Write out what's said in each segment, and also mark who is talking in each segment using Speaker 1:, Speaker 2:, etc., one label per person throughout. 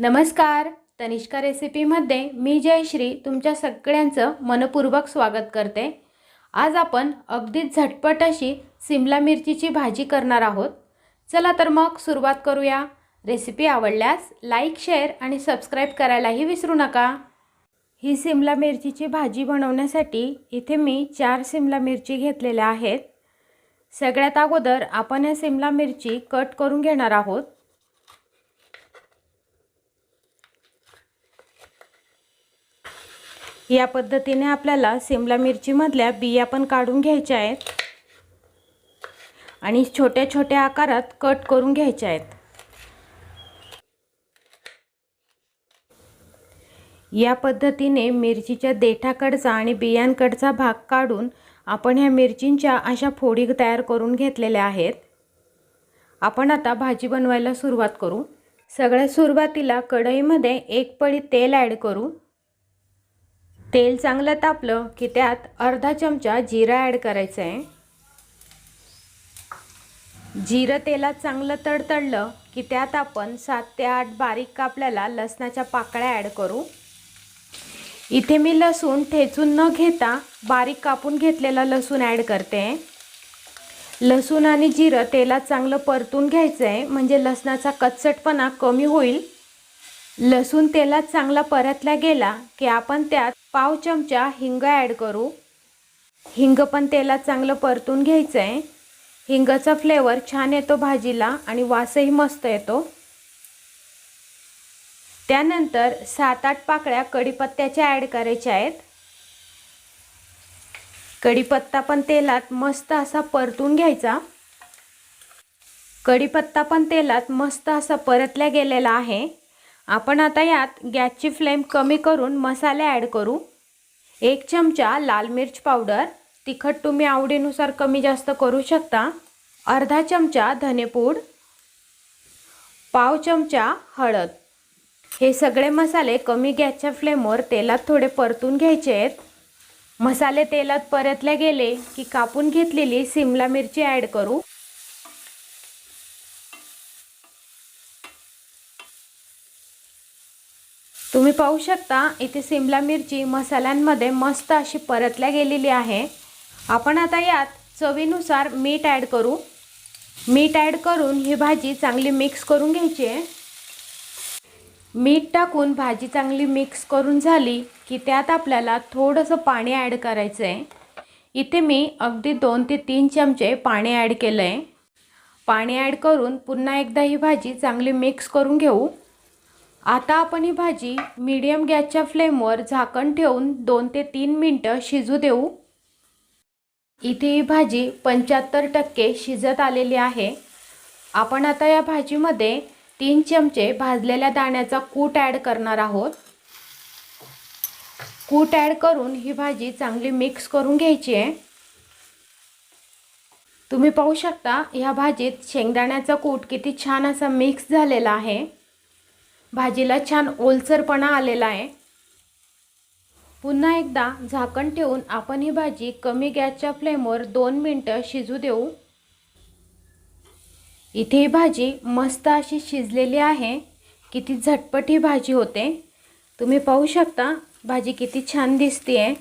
Speaker 1: नमस्कार तनिष्का रेसिपीमध्ये मी जयश्री तुमच्या सगळ्यांचं मनपूर्वक स्वागत करते. आज आपण अगदीच झटपट अशी सिमला मिरचीची भाजी करणार आहोत. चला तर मग सुरुवात करूया. रेसिपी आवडल्यास लाईक शेअर आणि सबस्क्राईब करायलाही विसरू नका. ही सिमला मिरचीची भाजी बनवण्यासाठी इथे मी चार सिमला मिरची घेतलेल्या आहेत. सगळ्यात अगोदर आपण या सिमला मिरची कट करून घेणार आहोत. या पद्धतीने आपल्याला सिमला मिरचीमधल्या बिया पण काढून घ्यायच्या आहेत. आणि छोट्या छोट्या आकारात कट करून घ्यायच्या आहेत. या पद्धतीने मिरचीच्या देठाकडचा आणि बियांकडचा भाग काढून आपण ह्या मिरचींच्या अशा फोडी तयार करून घेतलेल्या आहेत. आपण आता भाजी बनवायला सुरुवात करू. सगळ्या सुरुवातीला कढईमध्ये एक पळी तेल ॲड करू. तेल चांगलं तापलं की त्यात अर्धा चमचा जिरा ॲड करायचं आहे. जिरं तेलात चांगलं तडतडलं की त्यात आपण सात ते आठ बारीक कापल्याला लसणाच्या पाकळ्या ॲड करू. इथे मी लसूण ठेचून न घेता बारीक कापून घेतलेला लसूण ॲड करते. लसूण आणि जिरं तेलात चांगलं परतून घ्यायचं आहे म्हणजे लसणाचा कच्चटपणा कमी होईल. लसूण तेलात चांगला परतला गेला की आपण त्यात पाव चमचा हिंग ॲड करू. हिंग पण तेलात चांगलं परतून घ्यायचं आहे हिंगाचा फ्लेवर छान येतो भाजीला आणि वासही मस्त येतो. त्यानंतर सात आठ पाकळ्या कढीपत्त्याच्या ॲड करायच्या आहेत. कढीपत्ता पण तेलात मस्त असा परतून घ्यायचा. कढीपत्ता पण तेलात मस्त असा परतल्या गेलेला आहे. आपण आता यात गॅसची फ्लेम कमी करून मसाले ॲड करू. एक चमचा लाल मिर्च पावडर तिखट तुम्ही आवडीनुसार कमी जास्त करू शकता. अर्धा चमचा धनेपूड पाव चमचा हळद. हे सगळे मसाले कमी गॅसच्या फ्लेमवर तेलात थोडे परतून घ्यायचे आहेत. मसाले तेलात परतले गेले की कापून घेतलेली सिमला मिरची ॲड करू. तुम्ही पाहू शकता इथे सिमला मिरची मसाल्यांमध्ये मस्त अशी परतल्या गेलेली आहे. आपण आता यात चवीनुसार मीठ ॲड करू. मीठ ॲड करून ही भाजी चांगली मिक्स करून घ्यायची आहे. मीठ टाकून भाजी चांगली मिक्स करून झाली की त्यात आपल्याला थोडंसं पाणी ॲड करायचं आहे. इथे मी अगदी दोन ते तीन चमचे पाणी ॲड केलं आहे पाणी ॲड करून पुन्हा एकदा ही भाजी चांगली मिक्स करून घेऊ. आता आपण ही भाजी मीडियम गॅसच्या फ्लेमवर झाकण ठेवून दोन ते तीन मिनटं शिजू देऊ. इथे ही भाजी पंच्याहत्तर टक्के शिजत आलेली आहे. आपण आता या भाजीमध्ये तीन चमचे भाजलेल्या दाण्याचा कूट ॲड करणार आहोत. कूट ॲड करून ही भाजी चांगली मिक्स करून घ्यायची आहे. तुम्ही पाहू शकता ह्या भाजीत शेंगदाण्याचा कूट किती छान असा मिक्स झालेला आहे. भाजीला छान ओलसरपणा आलेला आहे. पुन्हा एकदा झाकण ठेवून आपण ही भाजी कमी गॅसच्या फ्लेमवर दोन मिनटं शिजू देऊ. इथे ही भाजी मस्त अशी शिजलेली आहे. किती झटपट ही भाजी होते. तुम्ही पाहू शकता भाजी किती छान दिसते आहे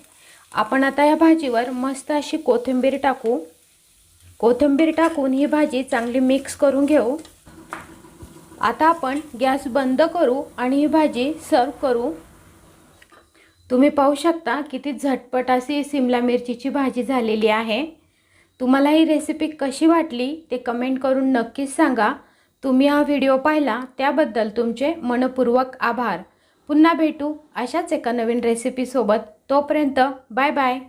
Speaker 1: आपण आता या भाजीवर मस्त अशी कोथिंबीर टाकू. कोथिंबीर टाकून ही भाजी चांगली मिक्स करून घेऊ. आता आपण गॅस बंद करू आणि ही भाजी सर्व करू. तुम्ही पाहू शकता किती झटपट अशी सिमला मिरचीची भाजी झालेली आहे. तुम्हाला ही रेसिपी कशी वाटली ते कमेंट करून नक्कीच सांगा. तुम्ही हा व्हिडिओ पाहिला त्याबद्दल तुमचे मनपूर्वक आभार. पुन्हा भेटू अशाच एका नवीन रेसिपीसोबत तोपर्यंत बाय बाय